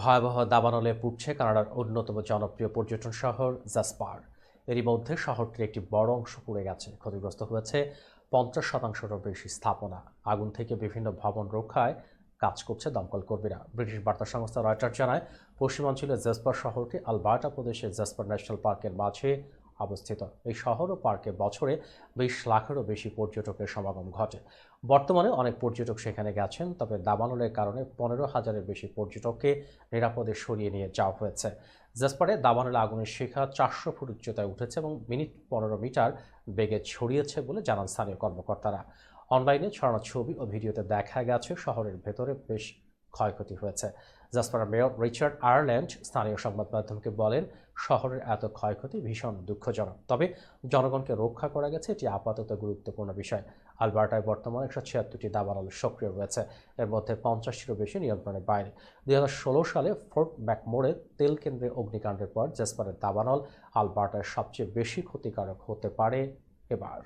ভয়াবহ দাবানলে পুড়ছে কানাডার অন্যতম জনপ্রিয় পর্যটন শহর জাসপার। এরই মধ্যে শহরটির একটি বড় অংশ পুড়ে গেছে। ক্ষতিগ্রস্ত হয়েছে পঞ্চাশ শতাংশেরও বেশি স্থাপনা। আগুন থেকে বিভিন্ন ভবন রক্ষায় কাজ করছে দমকল কর্মীরা। ব্রিটিশ বার্তা সংস্থা রয়টার জানায়, পশ্চিমাঞ্চলের জেসপার শহরটি আলবার্টা প্রদেশের জেসপার ন্যাশনাল পার্কের মাঝে অবস্থিত। এই শহর ও পার্কে বছরে বিশ লাখেরও বেশি পর্যটকের সমাগম ঘটে। বর্তমানে অনেক পর্যটক সেখানে গেছেন, তবে দাবানলের কারণে পনেরো হাজারের বেশি পর্যটককে নিরাপদে সরিয়ে নিয়ে যাওয়া হয়েছে। জেসপারে দাবানলে আগুনের শিখা চারশো ফুট উচ্চতায় উঠেছে এবং মিনিট পনেরো মিটার বেগে ছড়িয়েছে বলে জানান স্থানীয় কর্মকর্তারা। অনলাইনে ছড়ানো ছবি ও ভিডিওতে দেখা গেছে শহরের ভেতরে বেশ ক্ষয়ক্ষতি হয়েছে। জাসপারের মেয়র রিচার্ড আয়ারল্যান্ড স্থানীয় সংবাদ মাধ্যমকে বলেন, শহরের এত ক্ষয়ক্ষতি ভীষণ দুঃখজনক। তবে জনগণকে রক্ষা করা গেছে এটি আপাতত গুরুত্বপূর্ণ বিষয়। আলবার্টায় বর্তমানে একশো ছিয়াত্তরটি দাবানল সক্রিয় রয়েছে। এর মধ্যে পঞ্চাশটিরও বেশি নিয়ন্ত্রণের বাইরে। দুই হাজার ষোলো সালে ফোর্ট ম্যাকমোরে তেল কেন্দ্রে অগ্নিকাণ্ডের পর জেসপারের দাবানল আলবার্টায় সবচেয়ে বেশি ক্ষতিকারক হতে পারে এবার।